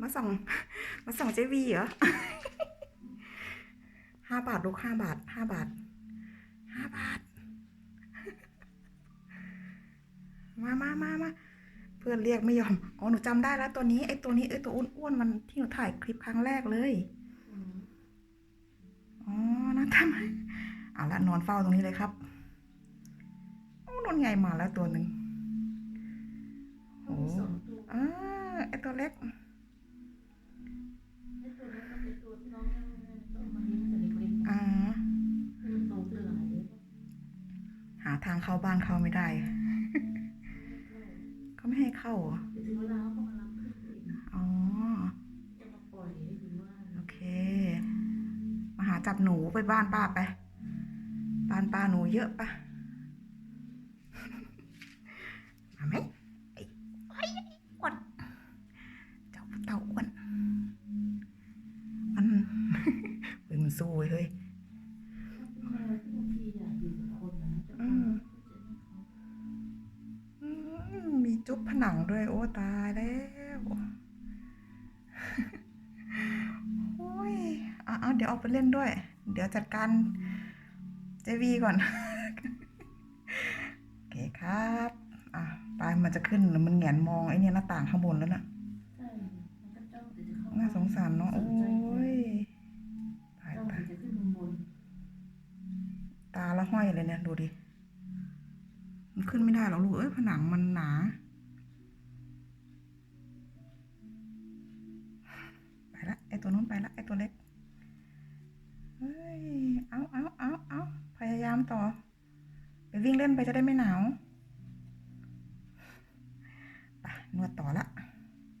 มาส่อง มาส่องเจวีเหรอห้าบาทลูกห้าบาทห้าบาทห้าบาท มามามามาเพื่อนเรียกไม่ยอม อ๋อ หนูจำได้แล้วตัวนี้ไอ้ตัวนี้ไอ้ตัวอ้วนๆมันที่หนูถ่ายคลิปครั้งแรกเลย อ๋อนะทำไมเอาละนอนเฝ้าตรงนี้เลยครับโอ้นอนไงมาแล้วตัวหนึ่งโอ้สองตัวอ่าไอ้ตัวเล็ก ทางเข้าบ้านเข้าไม่ได้เขาไม่ให้เข้าเหรออ๋อโอเค มาหาจับหนูไปบ้านป้าไป บ้านป้าหนูเยอะปะมาไหมไอ้อ้อ้วนเจ้าเต่าอ้วนมันเฮ้ยมันสู้เว้ยเฮ้ย จุ๊บผนังด้วย โอ้ตายแล้วโอ้ยอะเอาเดี๋ยวออกไปเล่นด้วย เดี๋ยวจัดการเจวีก่อน โอเคครับ อะไปมันจะขึ้นมันแหงนมองไอ้เนี่ยหน้าต่างข้างบนแล้วน่ะใช่มันก็จ้องแต่จะเข้าน่าสงสารเนาะโอ้ยตายจ้องตาแต่ยจะขึ้นบนบนตาละห้อยเลยเนี่ย ดูดิ มันขึ้นไม่ได้หรอกลูก เอ้ยผนังมันหนา ตัวนู้นไปละไอตัวเล็กเฮ้ยเอาเอาเอาเอาพยายามต่อไปวิ่งเล่นไปจะได้ไม่หนาวไปนวดต่อละ